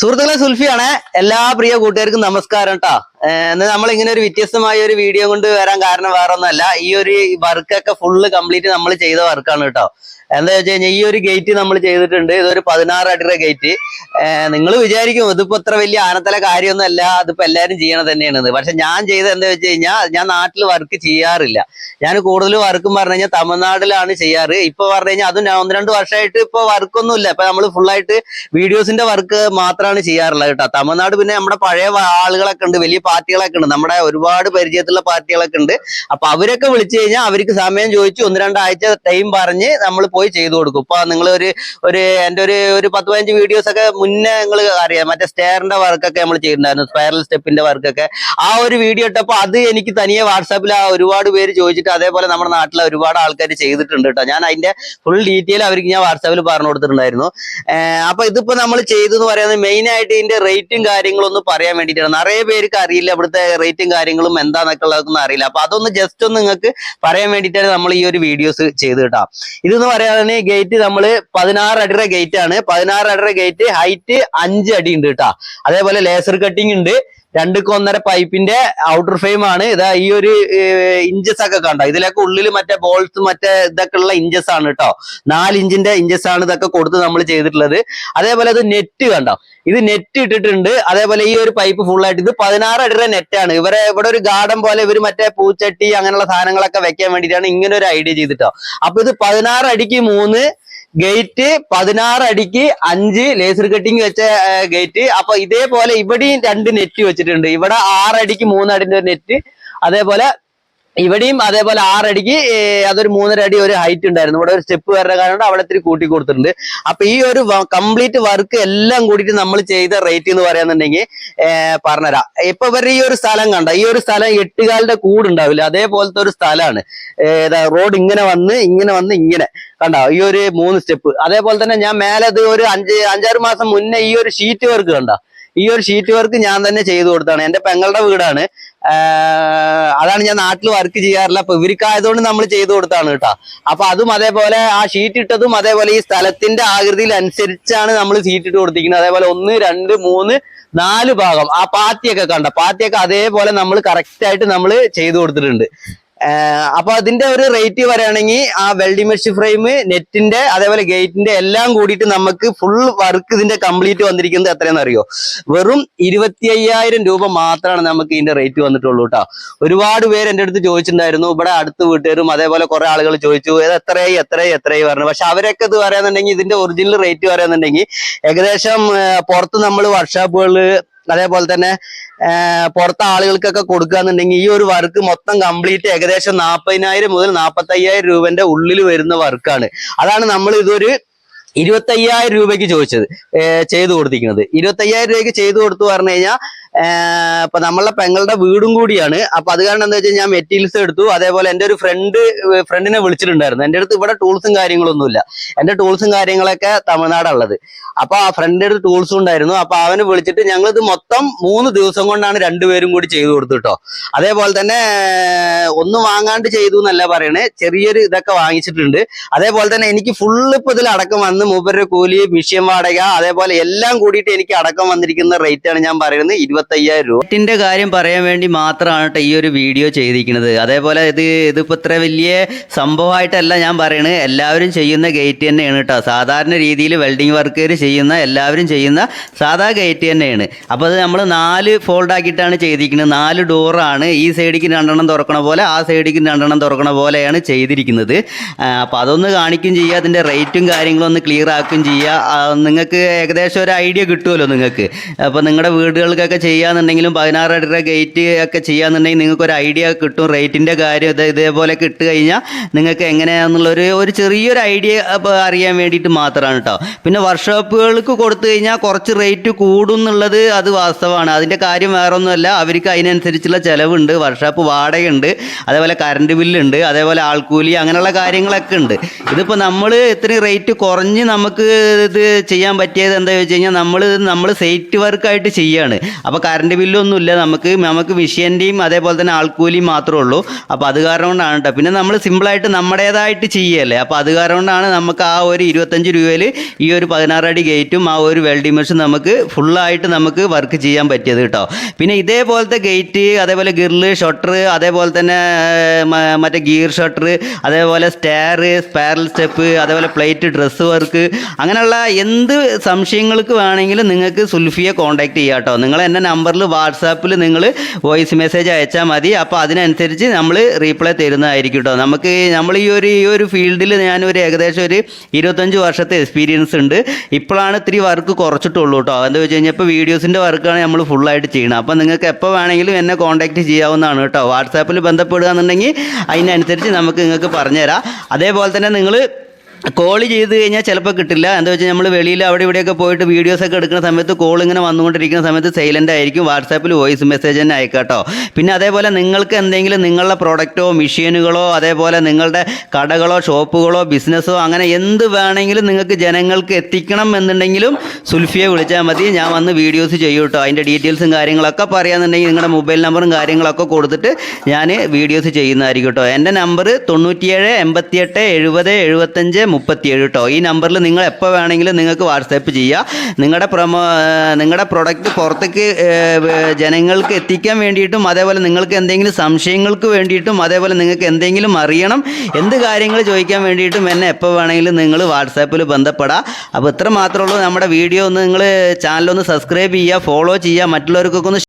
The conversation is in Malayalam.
സുഹൃത്തുക്കളെ സുൽഫിയാണ്. എല്ലാ പ്രിയ കൂട്ടുകാർക്കും നമസ്കാരം കേട്ടോ നമ്മൾ ഇങ്ങനെ ഒരു വ്യത്യസ്തമായ ഒരു വീഡിയോ കൊണ്ട് വരാൻ കാരണം വേറെ ഒന്നല്ല ഈ ഒരു വർക്കൊക്കെ ഫുള്ള് കംപ്ലീറ്റ് നമ്മൾ ചെയ്ത വർക്കാണ് കേട്ടോ. എന്താ വെച്ച് കഴിഞ്ഞാൽ ഈ ഒരു ഗേറ്റ് നമ്മൾ ചെയ്തിട്ടുണ്ട്. ഇതൊരു പതിനാറ് അടിയുടെ ഗേറ്റ് നിങ്ങൾ വിചാരിക്കും ഇതിപ്പോ ഇത്ര വലിയ ആനത്തല കാര്യമൊന്നും അല്ല അതിപ്പോ എല്ലാവരും ചെയ്യണത് തന്നെയാണ് പക്ഷെ ഞാൻ ചെയ്ത് എന്താ വെച്ച് കഴിഞ്ഞാൽ ഞാൻ നാട്ടിൽ വർക്ക് ചെയ്യാറില്ല. ഞാൻ കൂടുതൽ വർക്കും പറഞ്ഞു കഴിഞ്ഞാൽ തമിഴ്നാട്ടിലാണ് ചെയ്യാറ്. ഇപ്പൊ പറഞ്ഞു കഴിഞ്ഞാൽ അതും ഒന്ന് രണ്ട് വർഷമായിട്ട് ഇപ്പൊ വർക്കൊന്നും ഇല്ല ഇപ്പൊ നമ്മൾ ഫുള്ളായിട്ട് വീഡിയോസിന്റെ വർക്ക് മാത്രമാണ് ചെയ്യാറുള്ളത് കേട്ടോ. തമിഴ്നാട് പിന്നെ നമ്മുടെ പഴയ ആളുകളൊക്കെ ഉണ്ട്. വലിയ പാർട്ടികളൊക്കെ ഉണ്ട്. നമ്മുടെ ഒരുപാട് പരിചയത്തിലുള്ള പാർട്ടികളൊക്കെ ഉണ്ട്. അപ്പൊ അവരൊക്കെ വിളിച്ചു കഴിഞ്ഞാൽ അവർക്ക് സമയം ചോദിച്ചു ഒന്ന് രണ്ടാഴ്ച ടൈം പറഞ്ഞ് നമ്മൾ പോയി ചെയ്തു കൊടുക്കും. ഇപ്പൊ നിങ്ങൾ ഒരു ഒരു എന്റെ ഒരു ഒരു പത്ത് പതിനഞ്ച് വീഡിയോസ് ഒക്കെ മുന്നേ നിങ്ങൾ അറിയാം. മറ്റേ സ്റ്റെയറിന്റെ വർക്കൊക്കെ നമ്മൾ ചെയ്തിട്ടുണ്ടായിരുന്നു. സ്പൈറൽ സ്റ്റെപ്പിന്റെ വർക്കൊക്കെ. ആ ഒരു വീഡിയോ ഇട്ടപ്പോ അത് എനിക്ക് തനിയെ വാട്സാപ്പിൽ ആ ഒരുപാട് പേര് ചോദിച്ചിട്ട് അതേപോലെ നമ്മുടെ നാട്ടിലെ ഒരുപാട് ആൾക്കാർ ചെയ്തിട്ടുണ്ട് കേട്ടോ. ഞാൻ അതിന്റെ ഫുൾ ഡീറ്റെയിൽ അവർക്ക് ഞാൻ വാട്സാപ്പിൽ പറഞ്ഞു കൊടുത്തിട്ടുണ്ടായിരുന്നു. അപ്പൊ ഇതിപ്പോ നമ്മൾ ചെയ്തെന്ന് പറയുന്നത് മെയിൻ ആയിട്ട് ഇതിന്റെ റേറ്റും കാര്യങ്ങളൊന്നും പറയാൻ വേണ്ടിയിട്ടാണ്. നിറയെ പേർക്ക് അറിയില്ല ഇവിടുത്തെ റേറ്റും കാര്യങ്ങളും എന്താന്നൊക്കെ ഉള്ളതൊന്നും അറിയില്ല. അപ്പൊ അതൊന്ന് ജസ്റ്റ് ഒന്ന് നിങ്ങൾക്ക് പറയാൻ വേണ്ടിയിട്ടാണ് നമ്മൾ ഈ ഒരു വീഡിയോസ് ചെയ്ത് കേട്ടോ. ഇതെന്ന് പറയുകയാണെങ്കിൽ ഗേറ്റ് നമ്മൾ പതിനാറ് അടിയുടെ ഗേറ്റ് ആണ്. പതിനാറ് അടിയുടെ ഗേറ്റ് ഹൈറ്റ് അഞ്ച് അടി ഉണ്ട് കേട്ടോ. അതേപോലെ ലേസർ കട്ടിംഗ് ഉണ്ട്. രണ്ടുക്ക് ഒന്നര പൈപ്പിന്റെ ഔട്ടർ ഫ്രെയിം ആണ്. ഇതാ ഈ ഒരു ഇഞ്ചസ് ഒക്കെ കണ്ടോ? ഇതിലൊക്കെ ഉള്ളിൽ മറ്റേ ബോൾസ് മറ്റേ ഇതൊക്കെ ഉള്ള ഇഞ്ചസ് ആണ് കേട്ടോ നാല് ഇഞ്ചിന്റെ ഇഞ്ചസ് ആണ് ഇതൊക്കെ കൊടുത്ത് നമ്മൾ ചെയ്തിട്ടുള്ളത്. അതേപോലെ അത് നെറ്റ് കണ്ടോ? ഇത് നെറ്റ് ഇട്ടിട്ടുണ്ട്. അതേപോലെ ഈ ഒരു പൈപ്പ് ഫുൾ ആയിട്ട് ഇത് പതിനാറ് അടിയുടെ നെറ്റാണ് ഇവരെ ഇവിടെ ഒരു ഗാർഡൻ പോലെ ഇവർ മറ്റേ പൂച്ചട്ടി അങ്ങനെയുള്ള സാധനങ്ങളൊക്കെ വെക്കാൻ വേണ്ടിയിട്ടാണ് ഇങ്ങനെ ഒരു ഐഡിയ ചെയ്തിട്ടോ. അപ്പൊ ഇത് പതിനാറ് അടിക്ക് മൂന്ന് ഗേറ്റ് പതിനാറ് അടിക്ക് അഞ്ച് ലേസർ കട്ടിങ് വെച്ച ഗേറ്റ്. അപ്പൊ ഇതേപോലെ ഇവിടെയും രണ്ട് നെറ്റ് വെച്ചിട്ടുണ്ട്. ഇവിടെ ആറടിക്ക് മൂന്നടിന്റെ നെറ്റ് അതേപോലെ ഇവിടെയും അതേപോലെ ആറടിക്ക് അതൊരു മൂന്നര അടി ഒരു ഹൈറ്റ് ഉണ്ടായിരുന്നു. ഇവിടെ ഒരു സ്റ്റെപ്പ് വരുന്ന കാരണം അവിടെ ഇത്തിരി കൂട്ടി കൊടുത്തിട്ടുണ്ട്. അപ്പൊ ഈ ഒരു കംപ്ലീറ്റ് വർക്ക് എല്ലാം കൂടിയിട്ട് നമ്മൾ ചെയ്ത റേറ്റ് എന്ന് പറയാന്നുണ്ടെങ്കിൽ പറഞ്ഞുതരാം. ഇപ്പൊ ഇവരുടെ ഈ ഒരു സ്ഥലം കണ്ട? ഈ ഒരു സ്ഥലം എട്ടുകാലിന്റെ കൂടുണ്ടാവില്ല. അതേപോലത്തെ ഒരു സ്ഥലമാണ്. ഏതാ റോഡ് ഇങ്ങനെ വന്ന് ഇങ്ങനെ വന്ന് ഇങ്ങനെ. കണ്ടോ? ഈ ഒരു മൂന്ന് സ്റ്റെപ്പ് അതേപോലെ തന്നെ ഞാൻ മേലെ ഒരു അഞ്ച് അഞ്ചാറ് മാസം മുന്നേ ഈ ഒരു ഷീറ്റ് വർക്ക് കണ്ട? ഈ ഒരു ഷീറ്റ് വർക്ക് ഞാൻ തന്നെ ചെയ്തു കൊടുത്താണ് എന്റെ പെങ്ങളുടെ വീടാണ്. അതാണ് ഞാൻ നാട്ടിൽ വർക്ക് ചെയ്യാറില്ല. അപ്പൊ ഇവർക്കായതുകൊണ്ട് നമ്മൾ ചെയ്തു കൊടുത്താണ് കേട്ടോ. അപ്പൊ അതും അതേപോലെ ആ ഷീറ്റ് ഇട്ടതും അതേപോലെ ഈ സ്ഥലത്തിന്റെ ആകൃതിയിൽ അനുസരിച്ചാണ് നമ്മൾ ഷീറ്റ് ഇട്ട് കൊടുത്തിരിക്കുന്നത്. അതേപോലെ ഒന്ന് രണ്ട് മൂന്ന് നാല് ഭാഗം. ആ പാത്തിയൊക്കെ കണ്ട? പാത്തിയൊക്കെ അതേപോലെ നമ്മൾ കറക്റ്റ് ആയിട്ട് നമ്മൾ ചെയ്തു കൊടുത്തിട്ടുണ്ട്. അപ്പൊ അതിന്റെ ഒരു റേറ്റ് പറയുകയാണെങ്കിൽ ആ വെൽഡിംഗ് മെഷീൻ ഫ്രെയിം നെറ്റിന്റെ അതേപോലെ ഗേറ്റിന്റെ എല്ലാം കൂടിയിട്ട് നമുക്ക് ഫുൾ വർക്ക് ഇതിന്റെ കംപ്ലീറ്റ് വന്നിരിക്കുന്നത് എത്രയെന്ന് അറിയോ വെറും ഇരുപത്തി അയ്യായിരം രൂപ മാത്രമാണ് നമുക്ക് ഇതിന്റെ റേറ്റ് വന്നിട്ടുള്ളൂ കേട്ടോ ഒരുപാട് പേര് എന്റെ അടുത്ത് ചോദിച്ചിട്ടുണ്ടായിരുന്നു. ഇവിടെ അടുത്ത് വീട്ടുകാരും അതേപോലെ കുറെ ആളുകൾ ചോദിച്ചു ഇത് എത്രയായി എത്രയായി എത്രയായി? പറഞ്ഞു. പക്ഷെ അവരൊക്കെ ഇത് പറയാന്നുണ്ടെങ്കിൽ ഇതിന്റെ ഒറിജിനൽ റേറ്റ് പറയാന്നുണ്ടെങ്കിൽ ഏകദേശം പുറത്ത് നമ്മൾ വർക്ക്ഷോപ്പുകൾ അതേപോലെ തന്നെ പുറത്തെ ആളുകൾക്കൊക്കെ കൊടുക്കുകയെന്നുണ്ടെങ്കിൽ ഈ ഒരു വർക്ക് മൊത്തം കംപ്ലീറ്റ് ഏകദേശം നാൽപ്പതിനായിരം മുതൽ നാൽപ്പത്തി അയ്യായിരം രൂപന്റെ ഉള്ളിൽ വരുന്ന വർക്കാണ് അതാണ് നമ്മൾ ഇതൊരു ഇരുപത്തി അയ്യായിരം രൂപയ്ക്ക് ചോദിച്ചത് ചെയ്തു കൊടുത്തിരിക്കുന്നത്. ഇരുപത്തി അയ്യായിരം രൂപയ്ക്ക് ചെയ്തു കൊടുത്തു പറഞ്ഞു കഴിഞ്ഞാൽ ഇപ്പൊ നമ്മളെ പെങ്ങളുടെ വീടും കൂടിയാണ്. അപ്പൊ അത് കാരണം എന്താ വെച്ചാൽ ഞാൻ മെറ്റീരിയൽസ് എടുത്തു. അതേപോലെ എന്റെ ഒരു ഫ്രണ്ട് ഫ്രണ്ടിനെ വിളിച്ചിട്ടുണ്ടായിരുന്നു. എന്റെ അടുത്ത് ഇവിടെ ടൂൾസും കാര്യങ്ങളൊന്നുമില്ല. എന്റെ ടൂൾസും കാര്യങ്ങളൊക്കെ തമിഴ്നാടുള്ളത് അപ്പൊ ആ ഫ്രണ്ടിന്റെ അടുത്ത് ടൂൾസും ഉണ്ടായിരുന്നു. അപ്പൊ അവനെ വിളിച്ചിട്ട് ഞങ്ങൾ ഇത് മൊത്തം മൂന്ന് ദിവസം കൊണ്ടാണ് രണ്ടുപേരും കൂടി ചെയ്തു കൊടുത്തു കേട്ടോ അതേപോലെ തന്നെ ഒന്നും വാങ്ങാണ്ട് ചെയ്തു എന്നല്ല പറയണേ. ചെറിയൊരു ഇതൊക്കെ വാങ്ങിച്ചിട്ടുണ്ട്. അതേപോലെ തന്നെ എനിക്ക് ഫുള്ള് ഇപ്പൊ ഇതിൽ അടക്കം വന്ന് മൂപ്പരുടെ കൂലി മിഷ്യൻ വാടക അതേപോലെ എല്ലാം കൂടിയിട്ട് എനിക്ക് അടക്കം വന്നിരിക്കുന്ന റേറ്റ് ആണ് ഞാൻ പറയുന്നത്. അയ്യായിരം രൂപ. നെറ്റിന്റെ കാര്യം പറയാൻ വേണ്ടി മാത്രമാണ് ഈ ഒരു വീഡിയോ ചെയ്തിരിക്കുന്നത്. അതേപോലെ ഇത് ഇതിപ്പോ ഇത്ര വലിയ സംഭവമായിട്ടല്ല ഞാൻ പറയണത് എല്ലാവരും ചെയ്യുന്ന ഗേറ്റ് തന്നെയാണ് കേട്ടോ സാധാരണ രീതിയിൽ വെൽഡിംഗ് വർക്കുകാർ ചെയ്യുന്ന എല്ലാവരും ചെയ്യുന്ന സാധാ ഗേറ്റ് തന്നെയാണ്. അപ്പോൾ അത് നമ്മൾ നാല് ഫോൾഡ് ആക്കിയിട്ടാണ് ചെയ്തിരിക്കുന്നത് നാല് ഡോറാണ് ഈ സൈഡിക്ക് രണ്ടെണ്ണം തുറക്കണ പോലെ ആ സൈഡിക്ക് രണ്ടെണ്ണം തുറക്കണ പോലെയാണ് ചെയ്തിരിക്കുന്നത്. അപ്പോൾ അതൊന്ന് കാണിക്കും ചെയ്യുക അതിന്റെ റേറ്റും കാര്യങ്ങളും ഒന്ന് ക്ലിയർ ആക്കുകയും ചെയ്യുക നിങ്ങൾക്ക് ഏകദേശം ഒരു ഐഡിയ കിട്ടുമല്ലോ നിങ്ങൾക്ക്. അപ്പോൾ നിങ്ങളുടെ വീടുകൾക്കൊക്കെ ചെയ്യാന്നുണ്ടെങ്കിലും പതിനാറ് അടിയുടെ ഗേറ്റ് ഒക്കെ ചെയ്യാന്നുണ്ടെങ്കിൽ നിങ്ങൾക്ക് ഒരു ഐഡിയ കിട്ടും റേറ്റിന്റെ കാര്യം ഇത് ഇതേപോലെ കിട്ടു കഴിഞ്ഞാൽ നിങ്ങൾക്ക് എങ്ങനെയാണെന്നുള്ളൊരു ഒരു ചെറിയൊരു ഐഡിയ അറിയാൻ വേണ്ടിയിട്ട് മാത്രമാണ് കേട്ടോ പിന്നെ വർക്ക്ഷോപ്പുകൾക്ക് കൊടുത്തു കഴിഞ്ഞാൽ കുറച്ച് റേറ്റ് കൂടും എന്നുള്ളത് അത് വാസ്തവമാണ്. അതിന്റെ കാര്യം വേറെ ഒന്നുമല്ല അവർക്ക് അതിനനുസരിച്ചുള്ള ചിലവുണ്ട്. വർക്ക്ഷോപ്പ് വാടകയുണ്ട്. അതേപോലെ കറണ്ട് ബില്ലുണ്ട് അതേപോലെ ആൾക്കൂലി അങ്ങനെയുള്ള കാര്യങ്ങളൊക്കെ ഉണ്ട്. ഇതിപ്പോൾ നമ്മൾ ഇത്രയും റേറ്റ് കുറഞ്ഞ് നമുക്ക് ഇത് ചെയ്യാൻ പറ്റിയത് എന്താ വെച്ച് കഴിഞ്ഞാൽ നമ്മൾ നമ്മൾ സൈറ്റ് വർക്കായിട്ട് ചെയ്യാണ്. അപ്പോൾ അപ്പോൾ കറണ്ട് ബില്ലൊന്നും ഇല്ല നമുക്ക് നമുക്ക് മിഷ്യന്റെയും അതേപോലെ തന്നെ ആൾക്കൂലിയും മാത്രമേ ഉള്ളൂ. അപ്പോൾ അത് കാരണം കൊണ്ടാണ് കേട്ടോ പിന്നെ നമ്മൾ സിമ്പിളായിട്ട് നമ്മുടേതായിട്ട് ചെയ്യല്ലേ. അപ്പോൾ അത് കാരണം കൊണ്ടാണ് നമുക്ക് ആ ഒരു ഇരുപത്തഞ്ച് രൂപയിൽ ഈ ഒരു പതിനാറടി ഗേറ്റും ആ ഒരു വെൽഡിംഗ് മെഷീൻ നമുക്ക് ഫുള്ളായിട്ട് നമുക്ക് വർക്ക് ചെയ്യാൻ പറ്റിയത് കേട്ടോ പിന്നെ ഇതേപോലത്തെ ഗേറ്റ് അതേപോലെ ഗിർൽ ഷട്ടർ അതേപോലെ തന്നെ മറ്റേ ഗിയർ ഷട്ടർ അതേപോലെ സ്റ്റെയർ സ്പാരൽ സ്റ്റെപ്പ് അതേപോലെ പ്ലേറ്റ് ഡ്രസ്സ് വർക്ക് അങ്ങനെയുള്ള എന്ത് സംശയങ്ങൾക്ക് വേണമെങ്കിലും നിങ്ങൾക്ക് സുൽഫിയെ കോൺടാക്ട് ചെയ്യാം കേട്ടോ നിങ്ങൾ എന്റെ നമ്പറിൽ വാട്സാപ്പിൽ നിങ്ങൾ വോയിസ് മെസ്സേജ് അയച്ചാൽ മതി. അപ്പോൾ അതിനനുസരിച്ച് നമ്മൾ റീപ്ലൈ തരുന്നതായിരിക്കും കേട്ടോ നമുക്ക് നമ്മൾ ഈ ഒരു ഈ ഒരു ഫീൽഡിൽ ഞാനൊരു ഏകദേശം ഒരു ഇരുപത്തഞ്ച് വർഷത്തെ എക്സ്പീരിയൻസ് ഉണ്ട്. ഇപ്പോഴാണ് ഇത്തിരി വർക്ക് കുറച്ചിട്ടുള്ളൂ കേട്ടോ എന്താ വെച്ച് കഴിഞ്ഞാൽ ഇപ്പോൾ വീഡിയോസിന്റെ വർക്കാണ് നമ്മൾ ഫുള്ളായിട്ട് ചെയ്യണം അപ്പോൾ നിങ്ങൾക്ക് എപ്പോൾ വേണമെങ്കിലും എന്നെ കോൺടാക്റ്റ് ചെയ്യാവുന്നതാണ് കേട്ടോ വാട്സാപ്പിൽ ബന്ധപ്പെടുക എന്നുണ്ടെങ്കിൽ അതിനനുസരിച്ച് നമുക്ക് നിങ്ങൾക്ക് പറഞ്ഞുതരാം. അതേപോലെ തന്നെ നിങ്ങൾ കോൾ ചെയ്ത് കഴിഞ്ഞാൽ ചിലപ്പോൾ കിട്ടില്ല. എന്താ വെച്ചാൽ നമ്മൾ വെളിയിൽ അവിടെ ഇവിടെയൊക്കെ പോയിട്ട് വീഡിയോസ് ഒക്കെ എടുക്കുന്ന സമയത്ത് കോൾ ഇങ്ങനെ വന്നുകൊണ്ടിരിക്കുന്ന സമയത്ത് സൈലന്റ് ആയിരിക്കും. വാട്സാപ്പിൽ വോയിസ് മെസ്സേജ് തന്നെ അയക്കാട്ടോ കേട്ടോ പിന്നെ അതേപോലെ നിങ്ങൾക്ക് എന്തെങ്കിലും നിങ്ങളുടെ പ്രൊഡക്റ്റോ മെഷീനുകളോ അതേപോലെ നിങ്ങളുടെ കടകളോ ഷോപ്പുകളോ ബിസിനസ്സോ അങ്ങനെ എന്ത് വേണമെങ്കിലും നിങ്ങൾക്ക് ജനങ്ങൾക്ക് എത്തിക്കണം എന്നുണ്ടെങ്കിലും സുൽഫിയെ വിളിച്ചാൽ മതി. ഞാൻ വന്ന് വീഡിയോസ് ചെയ്യും കേട്ടോ അതിന്റെ ഡീറ്റെയിൽസും കാര്യങ്ങളൊക്കെ പറയാന്നുണ്ടെങ്കിൽ നിങ്ങളുടെ മൊബൈൽ നമ്പറും കാര്യങ്ങളൊക്കെ കൊടുത്തിട്ട് ഞാൻ വീഡിയോസ് ചെയ്യുന്നതായിരിക്കും കേട്ടോ എന്റെ നമ്പർ തൊണ്ണൂറ്റിയേഴ് എൺപത്തിയെട്ട് എഴുപത് എഴുപത്തഞ്ച് മുപ്പത്തിയേഴ് കേട്ടോ ഈ നമ്പറിൽ നിങ്ങൾ എപ്പോൾ വേണമെങ്കിലും നിങ്ങൾക്ക് വാട്സാപ്പ് ചെയ്യാം. നിങ്ങളുടെ പ്രൊമോ നിങ്ങളുടെ പ്രൊഡക്റ്റ് പുറത്തേക്ക് ജനങ്ങൾക്ക് എത്തിക്കാൻ വേണ്ടിയിട്ടും അതേപോലെ നിങ്ങൾക്ക് എന്തെങ്കിലും സംശയങ്ങൾക്ക് വേണ്ടിയിട്ടും അതേപോലെ നിങ്ങൾക്ക് എന്തെങ്കിലും അറിയണം എന്ത് കാര്യങ്ങൾ ചോദിക്കാൻ വേണ്ടിയിട്ടും എന്നെ എപ്പോൾ വേണമെങ്കിലും നിങ്ങൾ വാട്സാപ്പിൽ ബന്ധപ്പെടാം. അപ്പോൾ ഇത്ര മാത്രമേ ഉള്ളൂ. നമ്മുടെ വീഡിയോ ഒന്ന് നിങ്ങൾ ചാനലൊന്ന് സബ്സ്ക്രൈബ് ചെയ്യുക ഫോളോ ചെയ്യുക മറ്റുള്ളവർക്കൊക്കെ ഒന്ന്